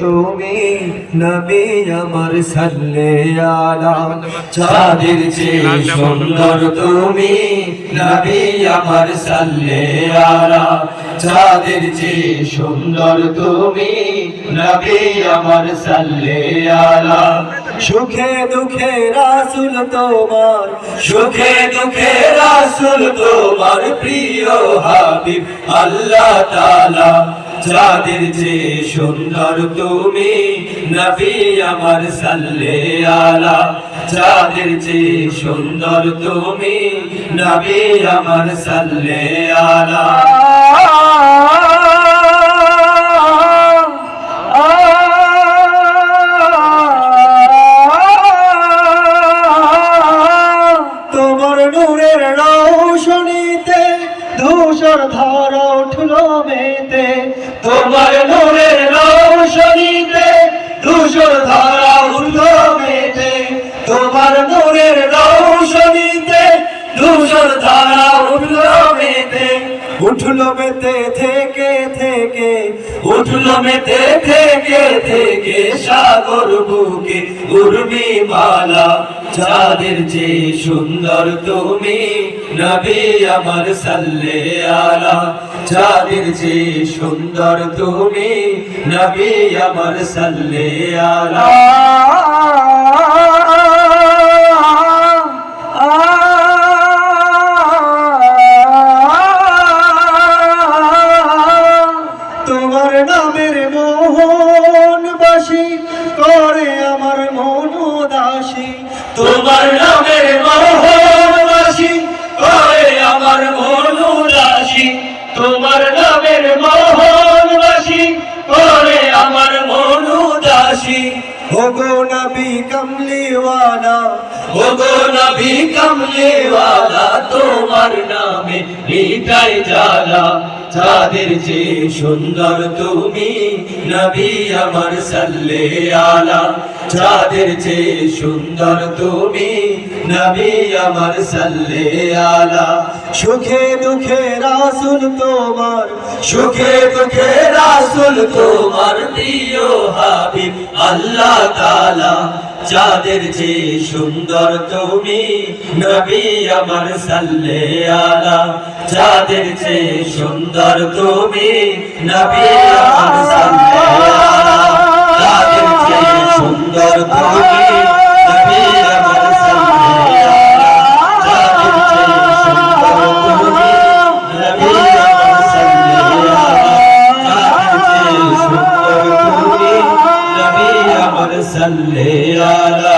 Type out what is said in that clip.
তুমি নবী আমার সাল্লে আলা। চাঁদের চেয়ে সুন্দর তুমি নবী আমার সাল্লে আলা। চাঁদের চেয়ে সুন্দর তুমি নবী আমার সাল্লে আলা। সুখে দুঃখে রাসুল তোমার, সুখে দুঃখে রাসুল তোমার। প্রিয় হাবিব, আল্লাহ তালা যাদের যে সুন্দর তুমি, নবী আমার সাল্লে আলা, যাদের যে সুন্দর তুমি, নবী আমার সাল্লে আলা। ধূসর ধারা উঠল মেতে তোমার নূরের রৌশনীতে ধূসর ধারা উঠল মেতে তোমার নূরের রৌশনীতে ধূসর ধারা উঠল মেতে থেকে থেকে, উঠল মেতে থেকে থেকে সাগর বুকে উর্মি মালা যাদের যে সুন্দর তুমি নবী আমার সাল্লে আলা যাদের যে সুন্দর তুমি নবী আমার সাল্লে আলা তোমার নামের মোহন বাসি করে আমার মন তোমার নামের মোহন বাসি করে আমার মন দাসী ওগো নবী কমলিওয়ালা ওগো নবী কমলিওয়ালা তোমার নামে মিটাই জালা যাদের যে সুন্দর তুমি, নবী আমার সাল্লে আলা যাদের যে সুন্দর তুমি, নবী আমার সাল্লে আলা সুখে দুঃখে রাসুল তোমার, সুখে দুঃখে রাসুল তোমার প্রিয় হাবিব, আল্লাহ তাআলা। যাদের যে সুন্দর তুমি, নবী আমার সাল্লে আলা। যাদের যে সুন্দর তুমি, নবী আমার সাল্লে আলা। আলা